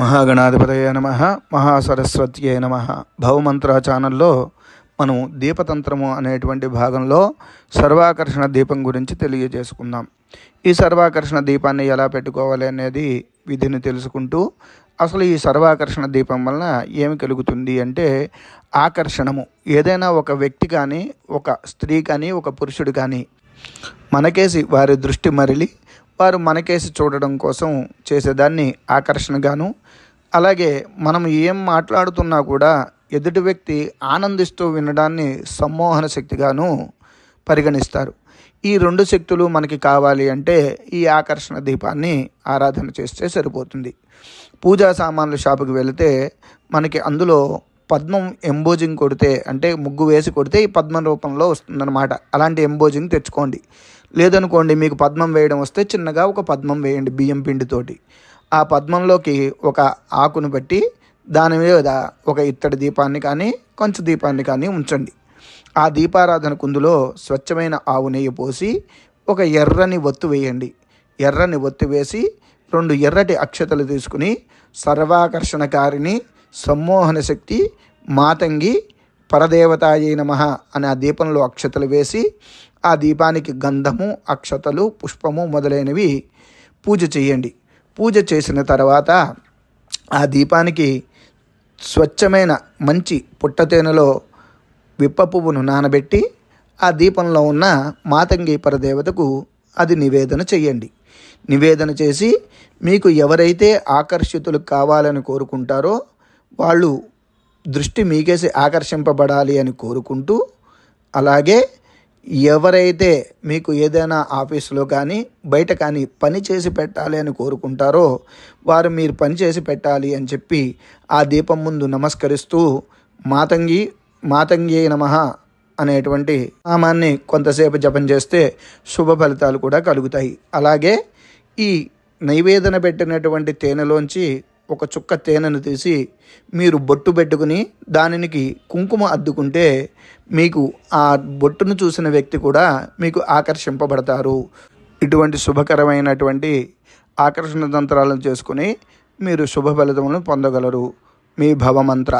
మహాగణాధిపతయ నమ మహాసరస్వత్యే నమ. భవమంత్ర ఛానల్లో మనం దీపతంత్రము అనేటువంటి భాగంలో సర్వాకర్షణ దీపం గురించి తెలియజేసుకుందాం. ఈ సర్వాకర్షణ దీపాన్ని ఎలా పెట్టుకోవాలి అనేది విధిని తెలుసుకుంటూ అసలు ఈ సర్వాకర్షణ దీపం వలన ఏమి కలుగుతుంది అంటే ఆకర్షణము. ఏదైనా ఒక వ్యక్తి కానీ ఒక స్త్రీ కానీ ఒక పురుషుడు కానీ మనకేసి వారి దృష్టి మరలి వారు మనకేసి చూడడం కోసం చేసేదాన్ని ఆకర్షణగాను. అలాగే మనం ఏం మాట్లాడుతున్నా కూడా ఎదుటి వ్యక్తి ఆనందిస్తూ వినడాన్ని సమ్మోహన శక్తిగాను పరిగణిస్తారు. ఈ రెండు శక్తులు మనకి కావాలి అంటే ఈ ఆకర్షణ దీపాన్ని ఆరాధన చేస్తే సరిపోతుంది. పూజా సామాన్ల షాపుకి వెళితే మనకి అందులో పద్మం ఎంబోజింగ్ కొడితే అంటే ముగ్గు వేసి కొడితే ఈ పద్మం రూపంలో వస్తుందన్నమాట. అలాంటి ఎంబోజింగ్ తెచ్చుకోండి. లేదనుకోండి మీకు పద్మం వేయడం వస్తే చిన్నగా ఒక పద్మం వేయండి బియ్యం పిండితోటి. ఆ పద్మంలోకి ఒక ఆకును పెట్టి దాని మీద ఒక ఇత్తడి దీపాన్ని కానీ కొంచెం దీపాన్ని కానీ ఉంచండి. ఆ దీపారాధన కుందులో స్వచ్ఛమైన ఆవు నెయ్యి పోసి ఒక ఎర్రని ఒత్తు వేయండి. ఎర్రని ఒత్తి వేసి రెండు ఎర్రటి అక్షతలు తీసుకుని సర్వాకర్షణకారిని సమ్మోహన శక్తి మాతంగి పరదేవతాయే నమ అనే ఆ దీపంలో అక్షతలు వేసి ఆ దీపానికి గంధము అక్షతలు పుష్పము మొదలైనవి పూజ చేయండి. పూజ చేసిన తర్వాత ఆ దీపానికి స్వచ్ఛమైన మంచి పుట్టతేనెలో విప్ప పువ్వును నానబెట్టి ఆ దీపంలో ఉన్న మాతంగి పరదేవతకు అది నివేదన చేయండి. నివేదన చేసి మీకు ఎవరైతే ఆకర్షితులు కావాలని కోరుకుంటారో వాళ్ళు దృష్టి మీకేసి ఆకర్షింపబడాలి అని కోరుకుంటూ అలాగే ఎవరైతే మీకు ఏదైనా ఆఫీసులో కానీ బయట కానీ పని చేసి పెట్టాలి అని కోరుకుంటారో వారు మీరు పని చేసి పెట్టాలి అని చెప్పి ఆ దీపం ముందు నమస్కరిస్తూ మాతంగి మాతంగి నమ అనేటువంటి నామాన్ని కొంతసేపు జపం చేస్తే శుభ ఫలితాలు కూడా కలుగుతాయి. అలాగే ఈ నైవేదన పెట్టినటువంటి తేనెలోంచి ఒక చుక్క తేనెను తీసి మీరు బొట్టు పెట్టుకుని దానికి కుంకుమ అద్దుకుంటే మీకు ఆ బొట్టును చూసిన వ్యక్తి కూడా మీకు ఆకర్షింపబడతారు. ఇటువంటి శుభకరమైనటువంటి ఆకర్షణ తంత్రాలను చేసుకుని మీరు శుభ ఫలితములను పొందగలరు. మీ భవమంత్ర.